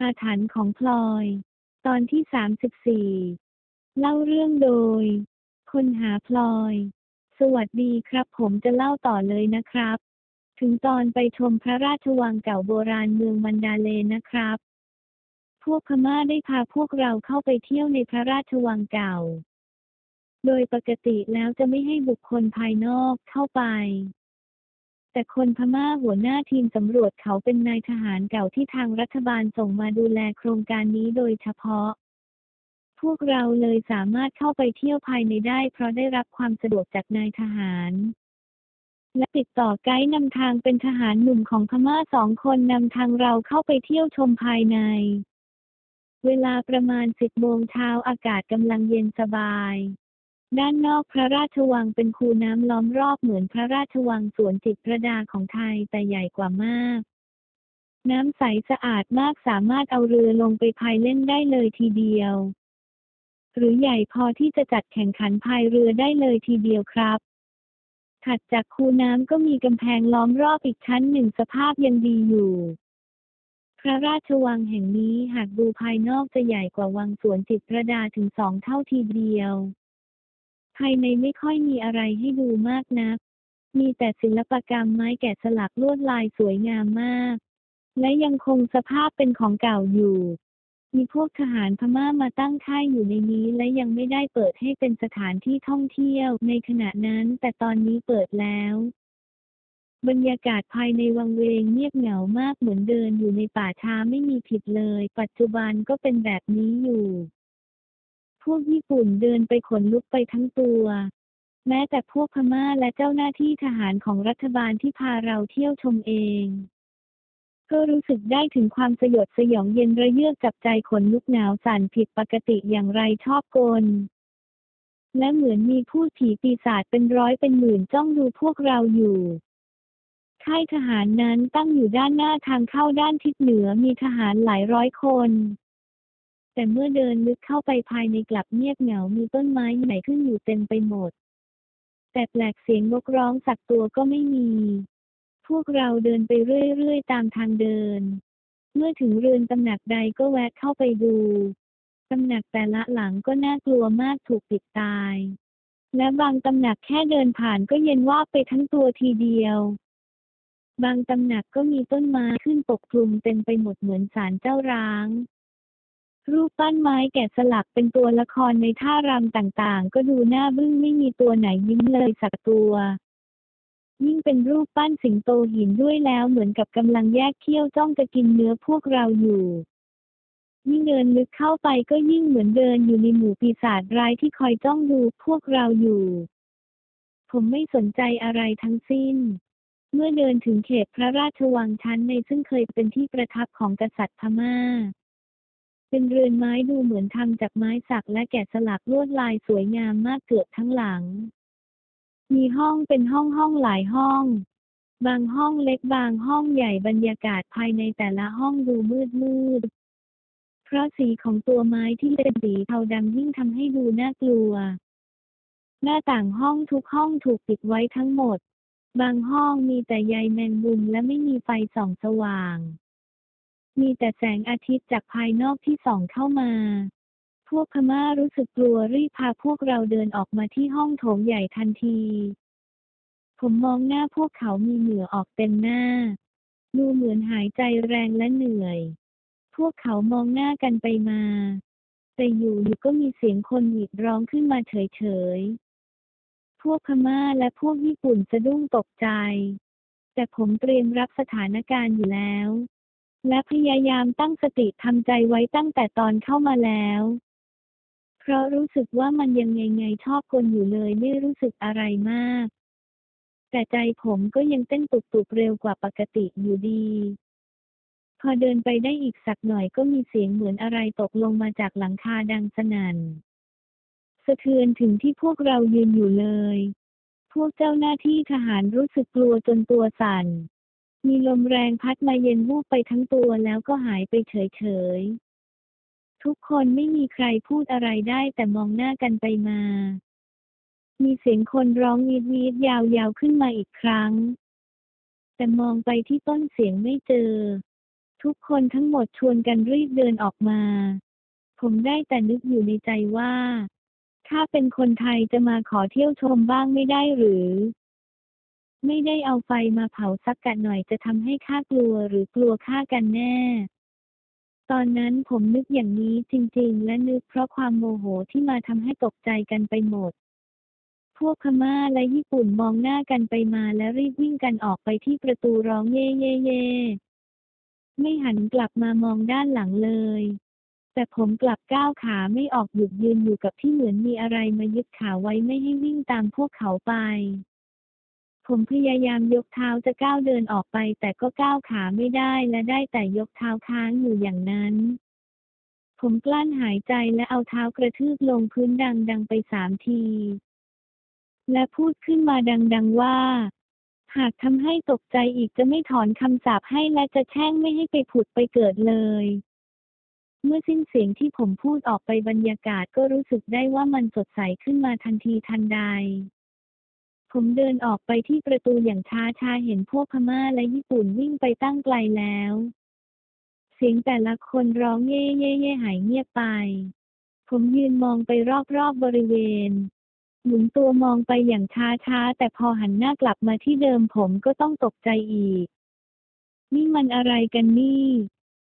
อาถรรพ์ของพลอย ตอนที่สามสิบสี่เล่าเรื่องโดย คนหาพลอย สวัสดีครับผมจะเล่าต่อเลยนะครับ ถึงตอนไปชมพระราชวังเก่าโบราณเมืองมันดาเลนะครับ พวกพม่าได้พาพวกเราเข้าไปเที่ยวในพระราชวังเก่า โดยปกติแล้วจะไม่ให้บุคคลภายนอกเข้าไป แต่คนพม่าหัวหน้าทีมสำรวจเขาเป็นนายทหารเก่าที่ทางรัฐบาลส่งมาดูแลโครงการนี้โดยเฉพาะ พวกเราเลยสามารถเข้าไปเที่ยวภายในได้เพราะได้รับความสะดวกจากนายทหาร และติดต่อไกด์นำทางเป็นทหารหนุ่มของพม่าสองคนนำทางเราเข้าไปเที่ยวชมภายใน เวลาประมาณสิบโมงเช้าอากาศกำลังเย็นสบาย ด้านนอกพระราชวังเป็นคูน้ำล้อมรอบเหมือนพระราชวังสวนจิตรประดาของไทยแต่ใหญ่กว่ามาก น้ำใสสะอาดมากสามารถเอาเรือลงไปพายเล่นได้เลยทีเดียว หรือใหญ่พอที่จะจัดแข่งขันพายเรือได้เลยทีเดียวครับถัดจากคูน้ำก็มีกำแพงล้อมรอบอีกชั้นหนึ่งสภาพยังดีอยู่ พระราชวังแห่งนี้หากดูภายนอกจะใหญ่กว่าวังสวนจิตรประดาถึงสองเท่าทีเดียว ภายในไม่ค่อยมีอะไรให้ดูมากนัก มีแต่ศิลปกรรมไม้แกะสลักลวดลายสวยงามมาก และยังคงสภาพเป็นของเก่าอยู่ มีพวกทหารพม่ามาตั้งค่ายอยู่ในนี้และยังไม่ได้เปิดให้เป็นสถานที่ท่องเที่ยวในขณะนั้นแต่ตอนนี้เปิดแล้วบรรยากาศภายในวังเวงเงียบเหงามากเหมือนเดินอยู่ในป่าช้าไม่มีผิดเลย ปัจจุบันก็เป็นแบบนี้อยู่ พวกญี่ปุ่นเดินไปขนลุกไปทั้งตัว แม้แต่พวกพม่าและเจ้าหน้าที่ทหารของรัฐบาลที่พาเราเที่ยวชมเอง ก็รู้สึกได้ถึงความสยดสยองเย็นระเยือกจับใจขนลุกหนาวสั่นผิดปกติอย่างไรชอบกลและเหมือนมีผู้ผีปีศาจเป็นร้อยเป็นหมื่นจ้องดูพวกเราอยู่ค่ายทหารนั้นตั้งอยู่ด้านหน้าทางเข้าด้านทิศเหนือมีทหารหลายร้อยคน แต่เมื่อเดินลึกเข้าไปภายในกลับเงียบเหงามีต้นไม้ใหญ่ขึ้นอยู่เต็มไปหมด แต่แปลกเสียงนกร้องสักตัวก็ไม่มี พวกเราเดินไปเรื่อยๆตามทางเดิน เมื่อถึงเรือนตำหนักใดก็แวะเข้าไปดูตำหนักแต่ละหลังก็น่ากลัวมากถูกปิดตาย และบางตำหนักแค่เดินผ่านก็เย็นว่าไปทั้งตัวทีเดียว บางตำหนักก็มีต้นไม้ขึ้นปกคลุมเต็มไปหมดเหมือนศาลเจ้าร้าง รูปปั้นไม้แกะสลักเป็นตัวละครในท่ารำต่างๆ ก็ดูน่าบึ้งไม่มีตัวไหนยิ้มเลยสักตัว ยิ่งเป็นรูปปั้นสิงโตหินด้วยแล้วเหมือนกับกำลังแยกเขี้ยวจ้องจะกินเนื้อพวกเราอยู่ยิ่งเดินลึกเข้าไปก็ยิ่งเหมือนเดินอยู่ในหมู่ปีศาจร้ายที่คอยจ้องดูพวกเราอยู่ ผมไม่สนใจอะไรทั้งสิ้น เมื่อเดินถึงเขตพระราชวังชั้นในซึ่งเคยเป็นที่ประทับของกษัตริย์พม่า เป็นเรือนไม้ดูเหมือนทำจากไม้สักและแกะสลักลวดลายสวยงามมากเกือบทั้งหลัง มีห้องเป็นห้องห้องหลายห้อง บางห้องเล็กบางห้องใหญ่บรรยากาศภายในแต่ละห้องดูมืดมืด เพราะสีของตัวไม้ที่เป็นสีเทาดำยิ่งทำให้ดูน่ากลัว หน้าต่างห้องทุกห้องถูกปิดไว้ทั้งหมด บางห้องมีแต่ใยแมงมุมและไม่มีไฟส่องสว่าง มีแต่แสงอาทิตย์จากภายนอกที่ส่องเข้ามา พวกพม่ารู้สึกกลัวรีบพาพวกเราเดินออกมาที่ห้องโถงใหญ่ทันที ผมมองหน้าพวกเขามีเหงื่อออกเต็มหน้า ดูเหมือนหายใจแรงและเหนื่อย พวกเขามองหน้ากันไปมา แต่อยู่ๆก็มีเสียงคนหวีดร้องขึ้นมาเฉยๆ พวกพม่าและพวกญี่ปุ่นสะดุ้งตกใจแต่ผมเตรียมรับสถานการณ์อยู่แล้ว และพยายามตั้งสติทำใจไว้ตั้งแต่ตอนเข้ามาแล้ว เพราะรู้สึกว่ามันยังไงไงชอบคนอยู่เลยไม่รู้สึกอะไรมาก แต่ใจผมก็ยังเต้นตุบๆเร็วกว่าปกติอยู่ดี พอเดินไปได้อีกสักหน่อยก็มีเสียงเหมือนอะไรตกลงมาจากหลังคาดังสนั่น สะเทือนถึงที่พวกเรายืนอยู่เลย พวกเจ้าหน้าที่ทหารรู้สึกกลัวจนตัวสั่น มีลมแรงพัดมาเย็นวูบไปทั้งตัวแล้วก็หายไปเฉยๆ ทุกคนไม่มีใครพูดอะไรได้แต่มองหน้ากันไปมา มีเสียงคนร้องวีดวีดยาวๆขึ้นมาอีกครั้ง แต่มองไปที่ต้นเสียงไม่เจอ ทุกคนทั้งหมดชวนกันรีบเดินออกมา ผมได้แต่นึกอยู่ในใจว่า ถ้าเป็นคนไทยจะมาขอเที่ยวชมบ้างไม่ได้หรือ ไม่ได้เอาไฟมาเผาสักกันหน่อยจะทำให้ข้ากลัวหรือกลัวฆ่ากันแน่ ตอนนั้นผมนึกอย่างนี้จริงๆ และนึกเพราะความโมโหที่มาทำให้ตกใจกันไปหมด พวกพม่าและญี่ปุ่นมองหน้ากันไปมาและรีบวิ่งกันออกไปที่ประตูร้องเย่เย่เย่ไม่หันกลับมามองด้านหลังเลย แต่ผมกลับก้าวขาไม่ออกหยุดยืนอยู่กับที่เหมือนมีอะไรมายึดขาไว้ไม่ให้วิ่งตามพวกเขาไป ผมพยายามยกเท้าจะก้าวเดินออกไป แต่ก็ก้าวขาไม่ได้และได้แต่ยกเท้าค้างอยู่อย่างนั้น ผมกลั้นหายใจและเอาเท้ากระทืบลงพื้นดังๆไปสามที และพูดขึ้นมาดังๆว่า หากทำให้ตกใจอีกจะไม่ถอนคำสาปให้และจะแช่งไม่ให้ไปผุดไปเกิดเลยเมื่อสิ้นเสียงที่ผมพูดออกไปบรรยากาศก็รู้สึกได้ว่ามันสดใสขึ้นมาทันทีทันใด ผมเดินออกไปที่ประตูอย่างช้าช้าเห็นพวกพม่าและญี่ปุ่นวิ่งไปตั้งไกลแล้ว เสียงแต่ละคนร้องเย่เย่เย่หายเงียบไป ผมยืนมองไปรอบๆบริเวณ หมุนตัวมองไปอย่างช้าช้าแต่พอหันหน้ากลับมาที่เดิมผมก็ต้องตกใจอีก นี่มันอะไรกันนี่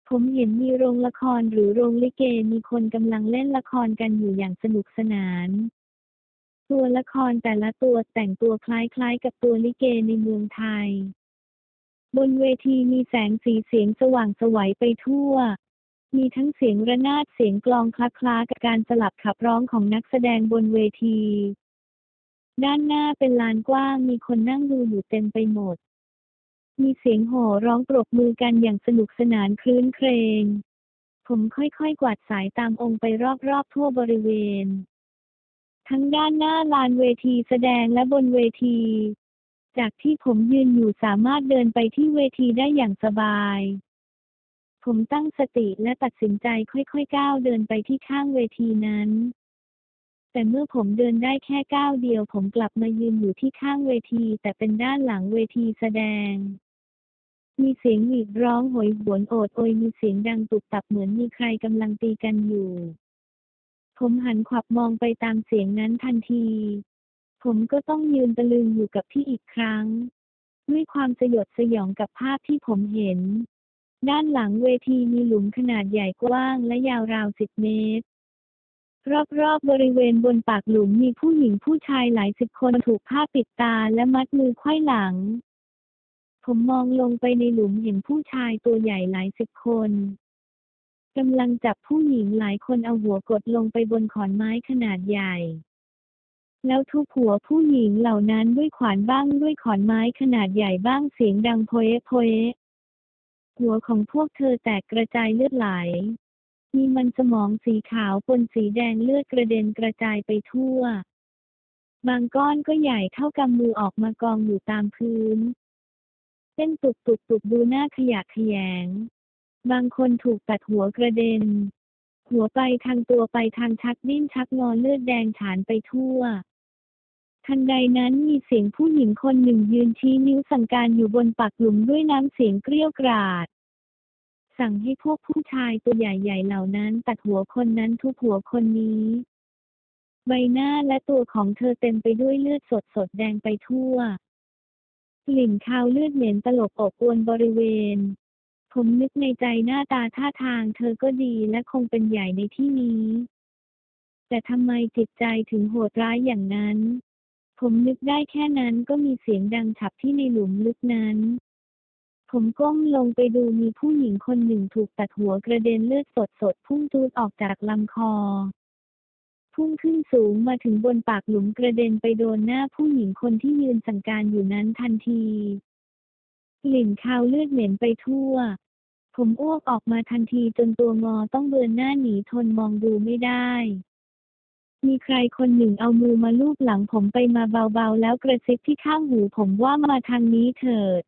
ผมเห็นมีโรงละครหรือโรงลิเกมีคนกำลังเล่นละครกันอยู่อย่างสนุกสนาน ตัวละครแต่ละตัวแต่งตัวคล้ายๆ กับตัวลิเกในเมืองไทย บนเวทีมีแสงสีเสียงสว่างสวัยไปทั่ว มีทั้งเสียงระนาดเสียงกลองคล้าๆกับการสลับขับร้องของนักแสดงบนเวที ด้านหน้าเป็นลานกว้างมีคนนั่งดูอยู่เต็มไปหมด มีเสียงโห่ร้องปรบมือกันอย่างสนุกสนานคลื้นเครง ผมค่อยๆ กวาดสายตามองค์ไปรอบๆทั่วบริเวณ ทั้งด้านหน้าลานเวทีแสดงและบนเวที จากที่ผมยืนอยู่สามารถเดินไปที่เวทีได้อย่างสบาย ผมตั้งสติและตัดสินใจค่อยๆก้าวเดินไปที่ข้างเวทีนั้น แต่เมื่อผมเดินได้แค่ก้าวเดียว ผมกลับมายืนอยู่ที่ข้างเวที แต่เป็นด้านหลังเวทีแสดงมีเสียงหวีดร้องโหยหวนโอดโอยมีเสียงดังตุบตับเหมือนมีใครกำลังตีกันอยู่ ผมหันขวับมองไปตามเสียงนั้นทันที ผมก็ต้องยืนตะลึงอยู่กับที่อีกครั้ง ด้วยความสยดสยองกับภาพที่ผมเห็น ด้านหลังเวทีมีหลุมขนาดใหญ่กว้างและยาวราวสิบเมตร รอบๆบริเวณบนปากหลุมมีผู้หญิงผู้ชายหลายสิบคนถูกผ้าปิดตาและมัดมือไขว้หลัง ผมมองลงไปในหลุมเห็นผู้ชายตัวใหญ่หลายสิบคน กำลังจับผู้หญิงหลายคนเอาหัวกดลงไปบนขอนไม้ขนาดใหญ่ แล้วทุบหัวผู้หญิงเหล่านั้นด้วยขวานบ้างด้วยขอนไม้ขนาดใหญ่บ้างเสียงดังโพเอะโพเอะหัวของพวกเธอแตกกระจายเลือดไหล มีมันสมองสีขาวปนสีแดงเลือดกระเด็นกระจายไปทั่ว บางก้อนก็ใหญ่เท่ากำมือออกมากองอยู่ตามพื้นเส้นตุกตุกตุกดูหน้าขยะแขยง บางคนถูกตัดหัวกระเด็น หัวไปทางตัวไปทางชักดิ้นชักงอเลือดแดงฉานไปทั่ว ทันใดนั้นมีเสียงผู้หญิงคนหนึ่งยืนชี้นิ้วสั่งการอยู่บนปากหลุมด้วยน้ำเสียงเกรี้ยวกราด สั่งให้พวกผู้ชายตัวใหญ่ๆเหล่านั้นตัดหัวคนนั้นทุบหัวคนนี้ใบหน้าและตัวของเธอเต็มไปด้วยเลือดสดสดแดงไปทั่ว กลิ่นคาวเลือดเหม็นตลบอบอวนบริเวณ ผมนึกในใจหน้าตาท่าทางเธอก็ดีและคงเป็นใหญ่ในที่นี้ แต่ทำไมจิตใจถึงโหดร้ายอย่างนั้น ผมนึกได้แค่นั้นก็มีเสียงดังฉับที่ในหลุมลึกนั้น ผมก้มลงไปดูมีผู้หญิงคนหนึ่งถูกตัดหัวกระเด็นเลือดสดสดพุ่งจูดออกจากลำคอ พุ่งขึ้นสูงมาถึงบนปากหลุมกระเด็นไปโดนหน้าผู้หญิงคนที่ยืนสั่งการอยู่นั้นทันที กลิ่นคาวเลือดเหม็นไปทั่ว ผมอ้วกออกมาทันทีจนตัวงอต้องเบือนหน้าหนีทนมองดูไม่ได้มีใครคนหนึ่งเอามือมาลูบหลังผมไปมาเบาๆ แล้วกระซิบที่ข้างหูผมว่ามาทางนี้เถิด